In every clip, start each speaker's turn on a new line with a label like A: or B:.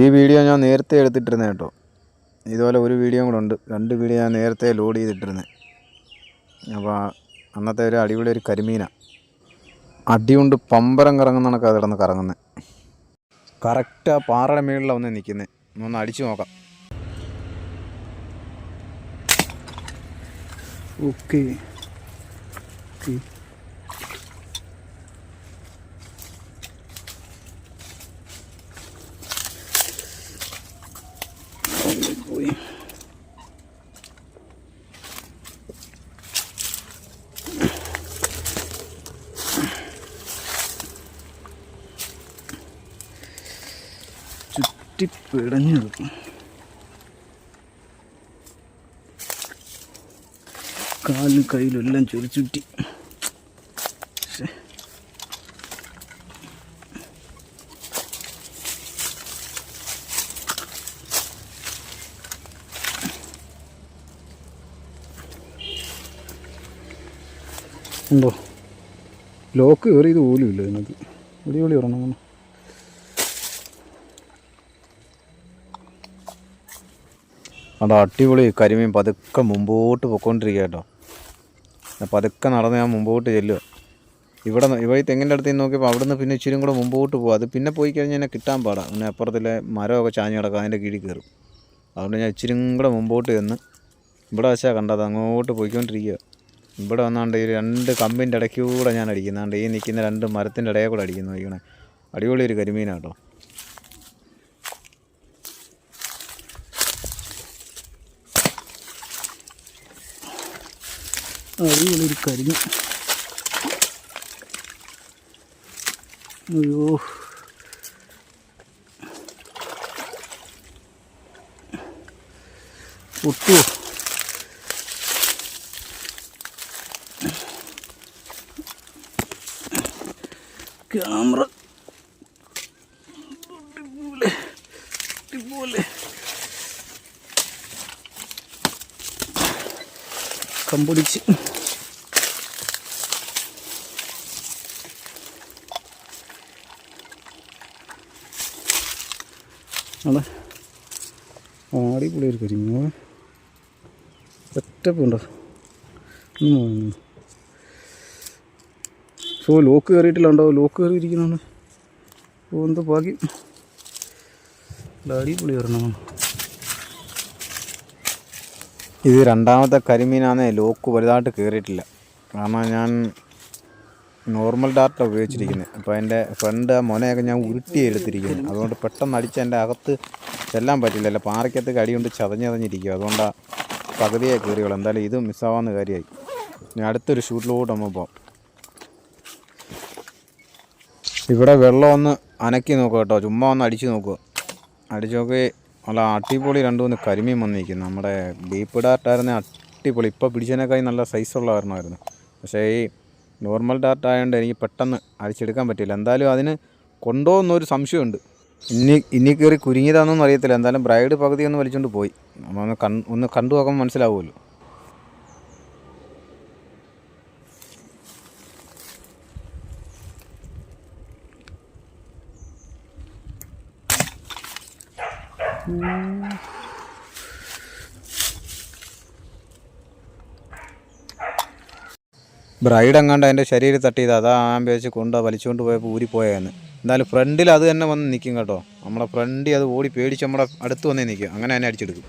A: ഈ വീഡിയോ ഞാൻ നേരത്തെ എടുത്തിട്ടിരുന്നത് കേട്ടോ. ഇതുപോലെ ഒരു വീഡിയോ കൂടെ ഉണ്ട്. രണ്ട് വീഡിയോ ഞാൻ നേരത്തെ ലോഡ് ചെയ്തിട്ടിരുന്നത് അപ്പോൾ അന്നത്തെ ഒരു അടിപൊളി ഒരു കരിമീനാണ് അടി കൊണ്ട് പമ്പരം കറങ്ങുന്നതാണ് കതിടന്ന് കറങ്ങുന്നത് കറക്റ്റ് ആ പാറയുടെ മുകളിലാണ് ഒന്ന് നിൽക്കുന്നത് ഒന്ന് അടിച്ചു നോക്കാം.
B: ഓക്കെ ഓക്കെ പോയി ചുറ്റി പിടഞ്ഞെടുക്കും കാലും കയ്യിലും എല്ലാം ചൊരിച്ചുറ്റി ചുറ്റി ഉണ്ടോ ലോക്ക് കയറിയത് പോലും ഇല്ല ഇതിനകത്ത്. അടിപൊളി ഒരെണ്ണം
A: അവിടെ അടിപൊളി കരിമീൻ പതുക്കെ മുമ്പോട്ട് പൊക്കോണ്ടിരിക്കുക കേട്ടോ പതുക്കെ നടന്ന് ഞാൻ മുമ്പോട്ട് ചെല്ലുക ഇവിടെ ഇവിടെ തെങ്ങിന്റെ അടുത്ത് നിന്ന് നോക്കിയപ്പോൾ അവിടുന്ന് പിന്നെ ഇച്ചിരി കൂടെ മുമ്പോട്ട് പോകും അത് പിന്നെ പോയി കഴിഞ്ഞാൽ എന്നെ കിട്ടാൻ പാടാം. പിന്നെ അപ്പുറത്തിലെ മരമൊക്കെ ചാഞ്ഞ് കിടക്കുക അതിന്റെ കീഴിൽ കയറും. അതുകൊണ്ട് ഞാൻ ഇച്ചിരി കൂടെ മുമ്പോട്ട് ചെന്ന് ഇവിടെ വെച്ചാൽ കണ്ടത് അങ്ങോട്ട് പോയിക്കൊണ്ടിരിക്കുക ഇവിടെ വന്നാണ്ട് ഈ രണ്ട് കമ്പിന്റെ ഇടയ്ക്കൂടെ ഞാൻ അടിക്കുന്നാണ്ട് ഈ നിൽക്കുന്ന രണ്ട് മരത്തിന്റെ ഇടയിൽ കൂടെ അടിക്കുന്നു. നോക്കണേ അടിപൊളി ഒരു കരിമീനാണ് കേട്ടോ
B: അടിപൊളി ഒരു കരിഞ്ഞു. അയ്യോ. പൊട്ടുവോ? ക്യാമറ. അടിപൊളി. അടിപൊളി അവിടെ ആടി പുളി ഒരു കരിമീൻ സെറ്റപ്പ് ഉണ്ടോ സോ ലോക്ക് കയറിയിട്ടില്ല ഉണ്ടോ ലോക്ക് കയറിയിരിക്കുന്നുണ്ട് ഓ എന്തോ ബാക്കി അടിപൊളി വരണം
A: ഇത് രണ്ടാമത്തെ കരിമീനാണേ. ലോക്ക് വലുതായിട്ട് കയറിയിട്ടില്ല കാരണം ഞാൻ നോർമൽ ഡാറ്റ ഉപയോഗിച്ചിരിക്കുന്നത് അപ്പോൾ എന്റെ ഫ്രണ്ട് ആ മുനയൊക്കെ ഞാൻ ഉരുട്ടി എടുത്തിരിക്കുന്നു അതുകൊണ്ട് പെട്ടെന്ന് അടിച്ച് എന്റെ അകത്ത് ചെല്ലാൻ പറ്റില്ലല്ലോ. പാറയ്ക്കകത്ത് കടി കൊണ്ട് ചതഞ്ഞതഞ്ഞിരിക്കും അതുകൊണ്ടാണ് പകുതിയെ കയറിയുള്ളൂ എന്തായാലും ഇത് മിസ്സാവാവുന്ന കാര്യമായി ഞാൻ അടുത്തൊരു ഷൂട്ടിലോട്ട് നമ്മൾ പോകാം ഇവിടെ വെള്ളം ഒന്ന് അനക്കി നോക്കുക കേട്ടോ. ചുമ്മാ ഒന്ന് അടിച്ച് നോക്കുക അടിച്ച് നോക്കി നല്ല അടിപൊളി രണ്ട് മൂന്ന് കരിമീൻ വന്നിരിക്കുന്നു. നമ്മുടെ ബീപ്പ് ഡാർട്ടായിരുന്ന അടിപൊളി. ഇപ്പോൾ പിടിച്ചതിനേക്കായി നല്ല സൈസുള്ള വരണമായിരുന്നു പക്ഷേ ഈ നോർമൽ ഡാർട്ട് ആയതുകൊണ്ട് എനിക്ക് പെട്ടെന്ന് അടിച്ചെടുക്കാൻ പറ്റില്ല എന്തായാലും അതിന് കൊണ്ടുപോകുന്നൊരു സംശയമുണ്ട്. ഇനി ഇനി കയറി കുരുങ്ങിയതാണെന്നൊന്നും അറിയത്തില്ല. എന്തായാലും ബ്രൈഡ് പകുതി ഒന്ന് വലിച്ചുകൊണ്ട് പോയി. നമ്മൾ ഒന്ന് കൺ ഒന്ന് കണ്ടു നോക്കുമ്പോൾ മനസ്സിലാവുമല്ലോ. ബ്രൈഡ് എങ്ങാണ്ട് അതിന്റെ ശരീരം തട്ടിയത് അതാ ആമ്പ് വെച്ച് കൊണ്ട് വലിച്ചുകൊണ്ട് പോയപ്പോൾ ഊരിപ്പോയെന്ന് എന്നാലും ഫ്രണ്ടിൽ അത് തന്നെ വന്ന് നിൽക്കും കേട്ടോ. നമ്മളെ ഫ്രണ്ടിൽ അത് ഓടി പേടിച്ച് നമ്മുടെ അടുത്ത് വന്നേ നിൽക്കും അങ്ങനെ തന്നെ അടിച്ചെടുക്കും.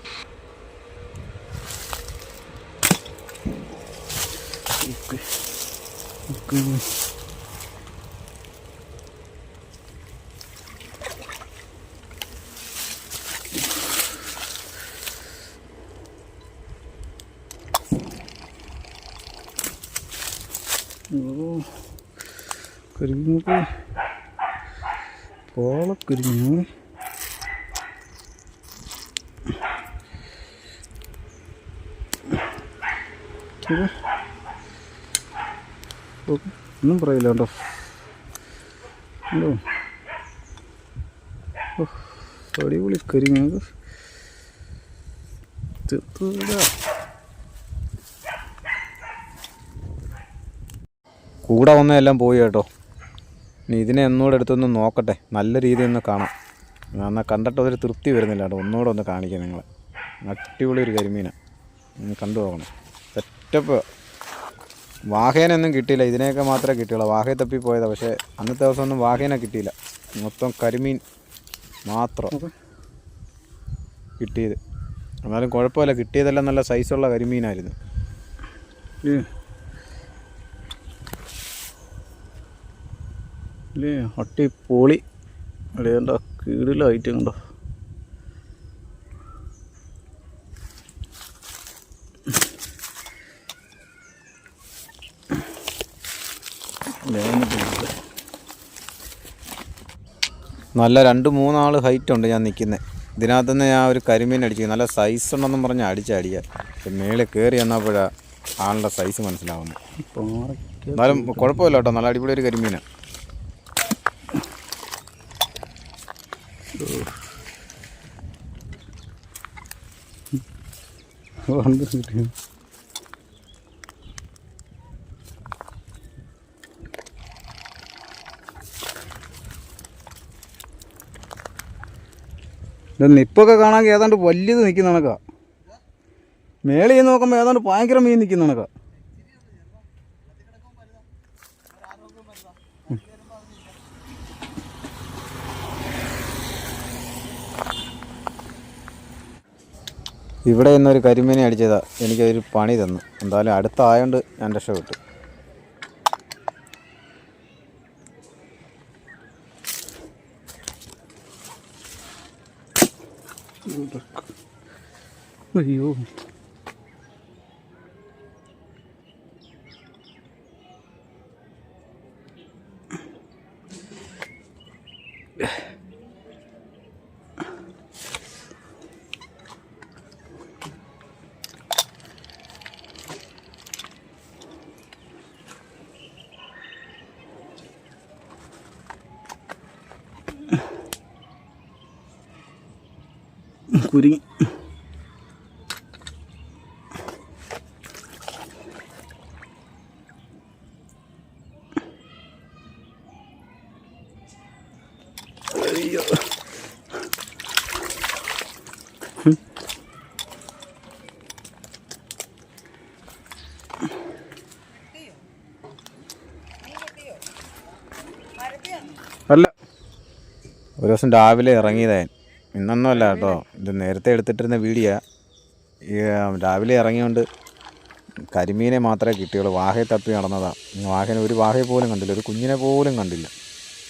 B: ഇത് ഓ, ഒന്നും പറയില്ല കേട്ടോ. ഉണ്ടോ അടിപൊളി കരിങ്ങ. തീർത്തൂടാ
A: കൂടെ വന്നതെല്ലാം പോയി കേട്ടോ. ഇനി ഇതിനെ ഒന്നുകൂടെ എടുത്തൊന്ന് നോക്കട്ടെ. നല്ല രീതിയിൽ ഒന്ന് കാണാം. എന്നാൽ കണ്ടിട്ട് ഒരു തൃപ്തി വരുന്നില്ല കേട്ടോ. ഒന്നുകൂടെ ഒന്ന് കാണിക്കാം നിങ്ങളെ. അടിപൊളി ഒരു കരിമീനാണ് നിങ്ങൾ കണ്ടു പോകണം സെറ്റപ്പ്. വാഹേനൊന്നും കിട്ടിയില്ല. ഇതിനെയൊക്കെ മാത്രമേ കിട്ടിയുള്ളൂ. വാഹയെ തപ്പി പോയതാണ് പക്ഷേ അന്നത്തെ ദിവസം ഒന്നും വാഹേനെ കിട്ടിയില്ല. മൊത്തം കരിമീൻ മാത്രം. കിട്ടിയത്. എന്നാലും കുഴപ്പമില്ല. കിട്ടിയതെല്ലാം നല്ല സൈസുള്ള കരിമീനായിരുന്നു.
B: ഇല്ലേ ഇല്ലേ പൊളി അടിയണ്ട കീടിലായിട്ട് കണ്ടോ?
A: നല്ല രണ്ട് മൂന്നാൾ ഹൈറ്റ് ഉണ്ട് ഞാൻ നിൽക്കുന്നത് ഇതിനകത്ത് നിന്ന് ഞാൻ ഒരു കരിമീൻ അടിച്ചു. നല്ല സൈസ് ഉണ്ടെന്നും പറഞ്ഞ് അടിച്ചടിക്കുക മേളിൽ കയറി വന്നപ്പോഴാണ് ആളുടെ സൈസ് മനസ്സിലാവുന്നത് എന്നാലും കുഴപ്പമില്ല കേട്ടോ. നല്ല അടിപൊളി ഒരു കരിമീനാണ്
B: കിട്ടി നിപ്പൊക്കെ കാണാൻ ഏതാണ്ട് വലിയത് നിൽക്കുന്ന കണക്കാ. മേളിൽ നോക്കുമ്പോൾ ഏതാണ്ട് ഭയങ്കര മീൻ നിൽക്കുന്ന കണക്കാ.
A: ഇവിടെ നിന്നൊരു കരിമീനെ അടിച്ചതാ. എനിക്കൊരു പണി തന്നു. എന്തായാലും അടുത്തായോണ്ട് ഞാൻ രക്ഷപ്പെട്ടു.
B: അയ്യോ. കുരുങ്ങി. അല്ല.
A: ഒരു ദിവസം രാവിലെ ഇറങ്ങിയതായി ഇന്നൊന്നും അല്ല കേട്ടോ. ഇത് നേരത്തെ എടുത്തിട്ടിരുന്ന വീഡിയോ രാവിലെ ഇറങ്ങിയോണ്ട് കരിമീനെ മാത്രമേ കിട്ടിയുള്ളൂ. വാഹയെ തപ്പി നടന്നതാണ് വാഹന ഒരു വാഹയെ പോലും കണ്ടില്ല. ഒരു കുഞ്ഞിനെ പോലും കണ്ടില്ല.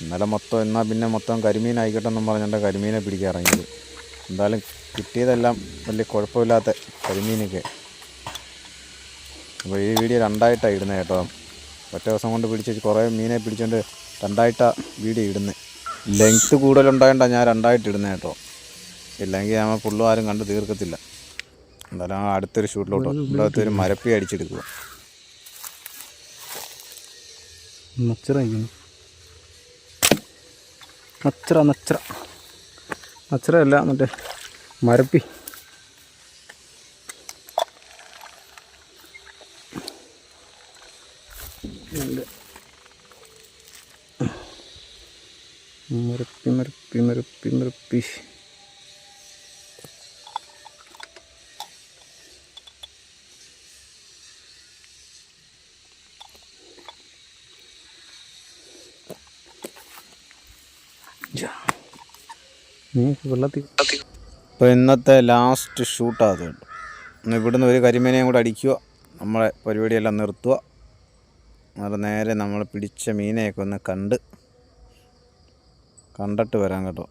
A: ഇന്നലെ മൊത്തം എന്നാൽ പിന്നെ മൊത്തം കരിമീൻ ആയിക്കോട്ടെ എന്നും പറഞ്ഞിട്ട് കരിമീനെ പിടിക്കാൻ ഇറങ്ങിയത്. എന്തായാലും കിട്ടിയതെല്ലാം വലിയ കുഴപ്പമില്ലാത്ത കരിമീനൊക്കെ. അപ്പോൾ ഈ വീഡിയോ രണ്ടായിട്ടാണ് ഇടുന്നത് കേട്ടോ. ഒറ്റ ദിവസം കൊണ്ട് പിടിച്ച് കുറേ മീനെ പിടിച്ചുകൊണ്ട് രണ്ടായിട്ടാണ് വീഡിയോ ഇടുന്നത് ലെങ്ത്ത് കൂടുതലുണ്ടായതുകൊണ്ടാണ് ഞാൻ രണ്ടായിട്ട് ഇടുന്നത് കേട്ടോ. ഇല്ലെങ്കിൽ നമ്മൾ പുള്ളു ആരും കണ്ട് തീർക്കത്തില്ല. എന്തായാലും ആ അടുത്തൊരു ഷൂട്ടിലോട്ട് ഇവിടെ ഒരു മരപ്പി അടിച്ചെടുക്കുക.
B: നച്ചറ നച്ചറ നച്ചറ. അല്ല മറ്റേ മരപ്പി. മരപ്പി മരപ്പി മരപ്പി മരപ്പി. വെള്ളത്തിൽ
A: അപ്പോൾ ഇന്നത്തെ ലാസ്റ്റ് ഷൂട്ടാണ് അത് ഒന്ന് ഇന്ന് ഇവിടുന്ന് ഒരു കരിമീനെയും കൂടെ അടിക്കുക നമ്മളെ പരിപാടിയെല്ലാം നിർത്തുക. നല്ല നേരെ നമ്മൾ പിടിച്ച മീനെയൊക്കെ ഒന്ന് കണ്ട് കണ്ടിട്ട് വരാം കേട്ടോ.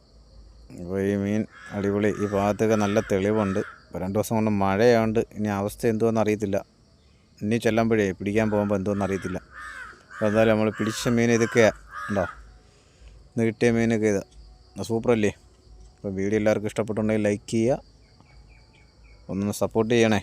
A: അപ്പോൾ ഈ മീൻ അടിപൊളി ഈ ഭാഗത്തൊക്കെ നല്ല തെളിവുണ്ട്. ഇപ്പോൾ രണ്ട് ദിവസം കൊണ്ട് മഴയായതുകൊണ്ട് ഇനി അവസ്ഥ എന്തുവെന്ന് അറിയത്തില്ല. ഇനി ചെല്ലുമ്പോഴേ പിടിക്കാൻ പോകുമ്പോൾ എന്തുവെന്ന് അറിയത്തില്ല. അപ്പോൾ എന്തായാലും നമ്മൾ പിടിച്ച മീൻ ഇതൊക്കെയാണ് ഉണ്ടോ? ഇന്ന് കിട്ടിയ മീനൊക്കെ ഇതാ. സൂപ്പറല്ലേ? അപ്പോൾ വീഡിയോ എല്ലാവർക്കും ഇഷ്ടപ്പെട്ടുണ്ടെങ്കിൽ ലൈക്ക് ചെയ്യുക. ഒന്ന് സപ്പോർട്ട് ചെയ്യണേ.